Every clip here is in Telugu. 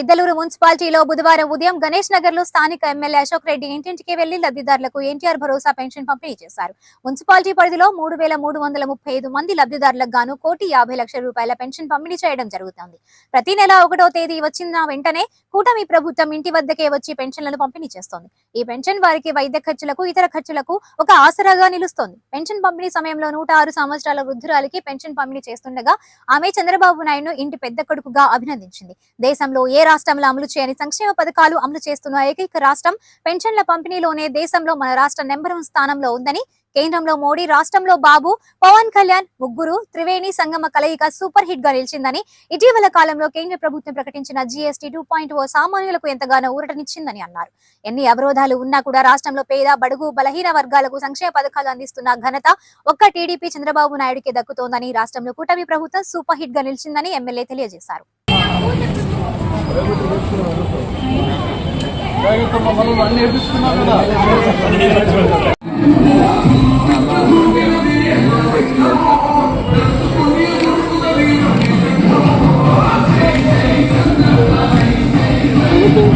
గిద్దలూరు మున్సిపాలిటీలో బుధవారం ఉదయం గణేష్ నగర్లో స్థానిక ఎమ్మెల్యే అశోక్ రెడ్డి ఇంటింటికి వెళ్ళి లబ్ధిదారులకు ఎన్టీఆర్ భరోసా పెన్షన్ పంపిణీ చేశారు. మున్సిపాలిటీ పరిధిలో మూడు వేల మూడు వందల ముప్పై ఐదు మంది లబ్ధిదారులకు గాను కోటి యాభై లక్షల రూపాయల పెన్షన్ పంపిణీ చేయడం జరుగుతోంది. ప్రతి నెల ఒకటో తేదీ వచ్చిన వెంటనే కూటమి ప్రభుత్వం ఇంటి వద్దకే వచ్చి పెన్షన్లను పంపిణీ చేస్తోంది. ఈ పెన్షన్ వారికి వైద్య ఖర్చులకు ఇతర ఖర్చులకు ఒక ఆసరాగా నిలుస్తోంది. పెన్షన్ పంపిణీ సమయంలో నూట ఆరు సంవత్సరాల వృద్ధురాలికి పెన్షన్ పంపిణీ చేస్తుండగా ఆమె చంద్రబాబు నాయుడును ఇంటి పెద్ద కొడుకుగా అభినందించింది. దేశంలో ఏ రాష్ట్రంలో అమలు చేయని సంక్షేమ పథకాలు అమలు చేస్తున్న ఏకైక రాష్ట్రం పెన్షన్ల పంపిణీలోనే దేశంలో మన రాష్ట్ర నెంబర్ వన్ స్థానంలో ఉందని కేంద్రంలో మోడీ రాష్ట్రంలో బాబు పవన్ కళ్యాణ్ ముగ్గురు త్రివేణి సంగమ కలయిక సూపర్ హిట్గా నిలిచిందని ఇటీవల కాలంలో కేంద్ర ప్రభుత్వం ప్రకటించిన జీఎస్టీ టూ పాయింట్ ఓ సామాన్యులకు ఎంతగానో ఊరటనిచ్చిందని అన్నారు. ఎన్ని అవరోధాలు ఉన్నా కూడా రాష్ట్రంలో పేద బడుగు బలహీన వర్గాలకు సంక్షేమ పథకాలు అందిస్తున్న ఘనత ఒక్క టీడీపీ చంద్రబాబు నాయుడుకి దక్కుతోందని రాష్ట్రంలో కూటమి ప్రభుత్వం సూపర్ హిట్గా నిలిచిందని ఎమ్మెల్యే తెలియజేశారు. మనం అన్ని నేర్పిస్తున్నాం కదా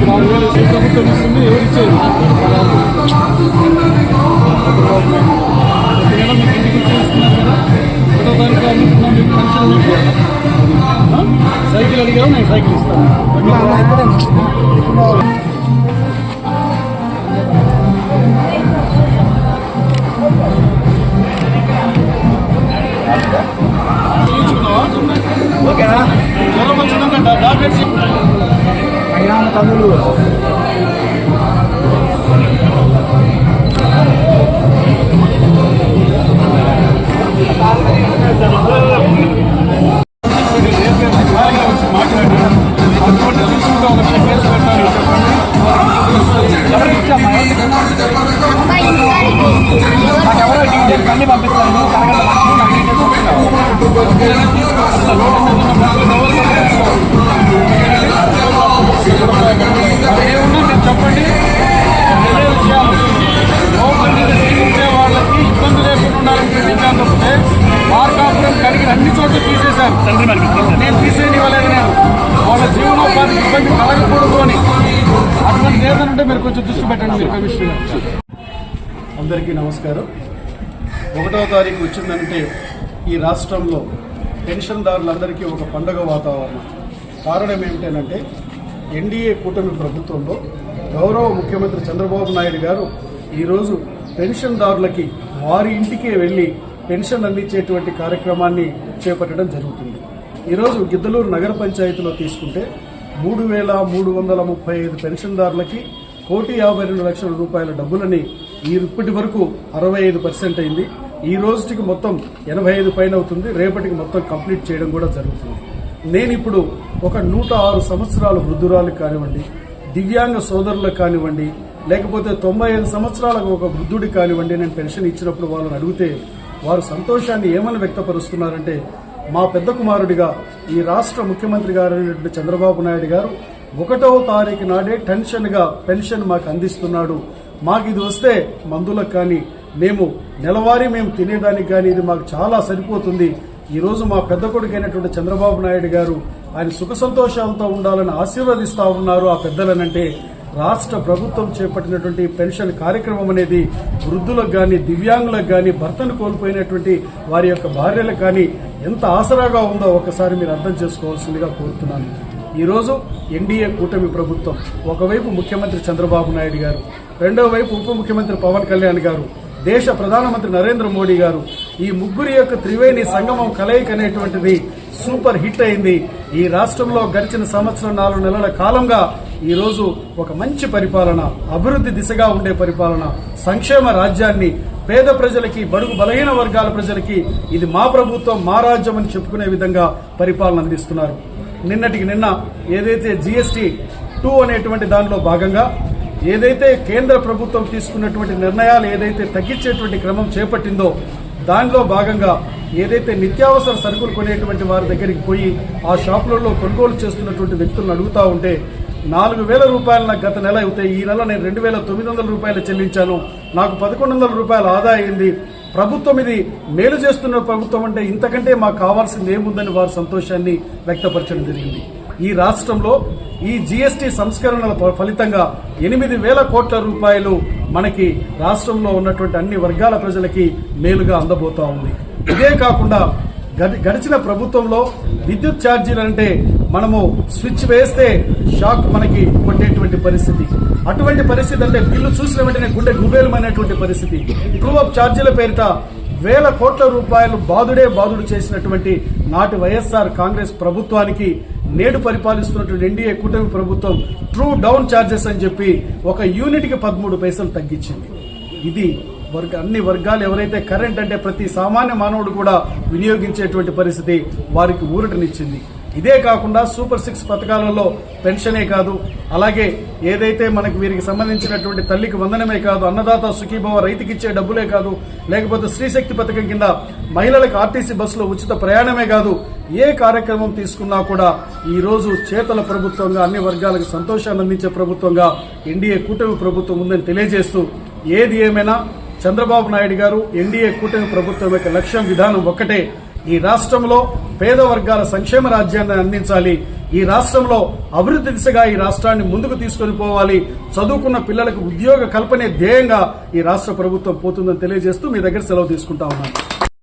ప్రభుత్వం ప్రభుత్వం ఇస్తుంది ఎవరు ఇచ్చేది అడిగావు నేను సైకిల్ ఇస్తాను ఓకేనా? జ్వరం వచ్చిందంట టాబ్లెట్స్ మాట్లాడి చెప్పండి వేరే విషయాలు లోపల నుంచి జీవించే వాళ్ళకి ఇబ్బంది లేకుండా ఉండాలని ప్రయత్నించాను తప్పితే మార్కాపురం కలిగిన అన్ని చోట్ల తీసేశాను నేను తీసేయనివ్వలేదు నేను వాళ్ళ జీవనోపాధికి ఇబ్బంది కలగకూడదు అని అటువంటి ఏదనంటే మీరు కొంచెం దృష్టి పెట్టండి మీరు కమిషనర్ అందరికీ నమస్కారం. ఒకటో తారీఖు వచ్చిందంటే ఈ రాష్ట్రంలో పెన్షన్దారులందరికీ ఒక పండగ వాతావరణం. కారణం ఏమిటంటే ఎన్డీఏ కూటమి ప్రభుత్వంలో గౌరవ ముఖ్యమంత్రి చంద్రబాబు నాయుడు గారు ఈరోజు పెన్షన్దారులకి వారి ఇంటికే వెళ్ళి పెన్షన్ అందించేటువంటి కార్యక్రమాన్ని చేపట్టడం జరుగుతుంది. ఈరోజు గిద్దలూరు నగర పంచాయతీలో తీసుకుంటే మూడు వేల మూడు వందల ముప్పై ఐదు పెన్షన్దారులకి కోటి యాభై రెండు లక్షల రూపాయల డబ్బులని ఈ ఇప్పటి వరకు అరవై ఐదు పర్సెంట్ అయింది. ఈ రోజుకి మొత్తం ఎనభై ఐదు పైన అవుతుంది రేపటికి మొత్తం కంప్లీట్ చేయడం కూడా జరుగుతుంది. నేను ఇప్పుడు ఒక నూట ఆరు సంవత్సరాల వృద్ధురాలకు కానివ్వండి దివ్యాంగ సోదరులకు కానివ్వండి లేకపోతే తొంభై ఐదు సంవత్సరాలకు ఒక వృద్ధుడి కానివ్వండి నేను పెన్షన్ ఇచ్చినప్పుడు వాళ్ళని అడిగితే వారు సంతోషాన్ని ఏమని వ్యక్తపరుస్తున్నారంటే మా పెద్ద కుమారుడిగా ఈ రాష్ట్ర ముఖ్యమంత్రి గారు చంద్రబాబు నాయుడు గారు ఒకటవ తారీఖు నాడే టెన్షన్గా పెన్షన్ మాకు అందిస్తున్నాడు. మాకు ఇది వస్తే మందులకు కానీ మేము నెలవారీ మేము తినేదానికి కానీ ఇది మాకు చాలా సరిపోతుంది. ఈరోజు మా పెద్ద కొడుకు అయినటువంటి చంద్రబాబు నాయుడు గారు ఆయన సుఖ సంతోషాలతో ఉండాలని ఆశీర్వదిస్తా ఉన్నారు ఆ పెద్దలనంటే. రాష్ట్ర ప్రభుత్వం చేపట్టినటువంటి పెన్షన్ కార్యక్రమం అనేది వృద్ధులకు కానీ దివ్యాంగులకు కానీ భర్తను కోల్పోయినటువంటి వారి యొక్క భార్యలకు కానీ ఎంత ఆసరాగా ఉందో ఒకసారి మీరు అర్థం చేసుకోవాల్సిందిగా కోరుతున్నాను. ఈరోజు ఎన్డీఏ కూటమి ప్రభుత్వం ఒకవైపు ముఖ్యమంత్రి చంద్రబాబు నాయుడు గారు రెండో వైపు ఉప ముఖ్యమంత్రి పవన్ కళ్యాణ్ గారు దేశ ప్రధానమంత్రి నరేంద్ర మోడీ గారు ఈ ముగ్గురి యొక్క త్రివేణి సంగమం కలయిక అనేటువంటిది సూపర్ హిట్ అయింది. ఈ రాష్ట్రంలో గడిచిన సంవత్సరం నాలుగు నెలల కాలంగా ఈరోజు ఒక మంచి పరిపాలన అభివృద్ధి దిశగా ఉండే పరిపాలన సంక్షేమ రాజ్యాన్ని పేద ప్రజలకి బడుగు బలహీన వర్గాల ప్రజలకి ఇది మా ప్రభుత్వం మా రాజ్యం అని చెప్పుకునే విధంగా పరిపాలన అందిస్తున్నారు. నిన్నటికి నిన్న ఏదైతే జిఎస్టీ టూ అనేటువంటి దానిలో భాగంగా ఏదైతే కేంద్ర ప్రభుత్వం తీసుకున్నటువంటి నిర్ణయాలు ఏదైతే తగ్గించేటువంటి క్రమం చేపట్టిందో దానిలో భాగంగా ఏదైతే నిత్యావసర సరుకులు కొనేటువంటి వారి దగ్గరికి పోయి ఆ షాపులలో కొనుగోలు చేస్తున్నటువంటి వ్యక్తులను అడుగుతా ఉంటే నాలుగు వేల రూపాయలు నాకు గత నెల అయితే ఈ నెల నేను రెండు వేల తొమ్మిది వందల రూపాయలు చెల్లించాను. నాకు పదకొండు వందల రూపాయల ఆదా అయింది. ప్రభుత్వం ఇది మేలు చేస్తున్న ప్రభుత్వం అంటే ఇంతకంటే మాకు కావాల్సింది ఏముందని వారి సంతోషాన్ని వ్యక్తపరచడం జరిగింది. ఈ రాష్ట్రంలో ఈ జిఎస్టి సంస్కరణల ఫలితంగా ఎనిమిది వేల కోట్ల రూపాయలు మనకి రాష్ట్రంలో ఉన్నటువంటి అన్ని వర్గాల ప్రజలకి మేలుగా అందబోతా ఉంది. ఇదే కాకుండా గడిచిన ప్రభుత్వంలో విద్యుత్ ఛార్జీలు అంటే మనము స్విచ్ వేస్తే షాక్ మనకి కొట్టేటువంటి పరిస్థితి. అటువంటి పరిస్థితి అంటే బిల్లు చూసిన వెంటనే గుండె గుబేలమైనటువంటి పరిస్థితి. ట్రూ అప్ ఛార్జీల పేరిట వేల కోట్ల రూపాయలు బాదుడే బాదుడు చేసినటువంటి నాటి వైఎస్ఆర్ కాంగ్రెస్ ప్రభుత్వానికి నేడు పరిపాలిస్తున్నటువంటి ఎన్డీఏ కూటమి ప్రభుత్వం ట్రూ డౌన్ ఛార్జెస్ అని చెప్పి ఒక యూనిట్కి పదమూడు పైసలు తగ్గించింది. ఇది వర్గ అన్ని వర్గాలు ఎవరైతే కరెంట్ అంటే ప్రతి సామాన్య మానవుడు కూడా వినియోగించేటువంటి పరిస్థితి వారికి ఊరటనిచ్చింది. ఇదే కాకుండా సూపర్ సిక్స్ పథకాలలో పెన్షనే కాదు అలాగే ఏదైతే మనకు వీరికి సంబంధించినటువంటి తల్లికి వందనమే కాదు అన్నదాత సుఖీభవ రైతుకి ఇచ్చే డబ్బులే కాదు లేకపోతే స్త్రీశక్తి పథకం కింద మహిళలకు ఆర్టీసీ బస్సులో ఉచిత ప్రయాణమే కాదు ఏ కార్యక్రమం తీసుకున్నా కూడా ఈరోజు చేతల ప్రభుత్వంగా అన్ని వర్గాలకు సంతోషాన్ని అందించే ప్రభుత్వంగా ఎన్డీఏ కూటమి ప్రభుత్వం ఉందని తెలియజేస్తూ ఏది ఏమైనా చంద్రబాబు నాయుడు గారు ఎన్డీఏ కూటమి ప్రభుత్వం యొక్క లక్ష్యం విధానం ఒక్కటే. ఈ రాష్ట్రంలో పేద వర్గాల సంక్షేమ రాజ్యాన్ని అందించాలి. ఈ రాష్ట్రంలో అభివృద్ధి దిశగా ఈ రాష్ట్రాన్ని ముందుకు తీసుకొని పోవాలి. చదువుకున్న పిల్లలకు ఉద్యోగ కల్పనే ధ్యేయంగా ఈ రాష్ట్ర ప్రభుత్వం పోతుందని తెలియజేస్తూ మీ దగ్గర సెలవు తీసుకుంటా ఉన్నాను.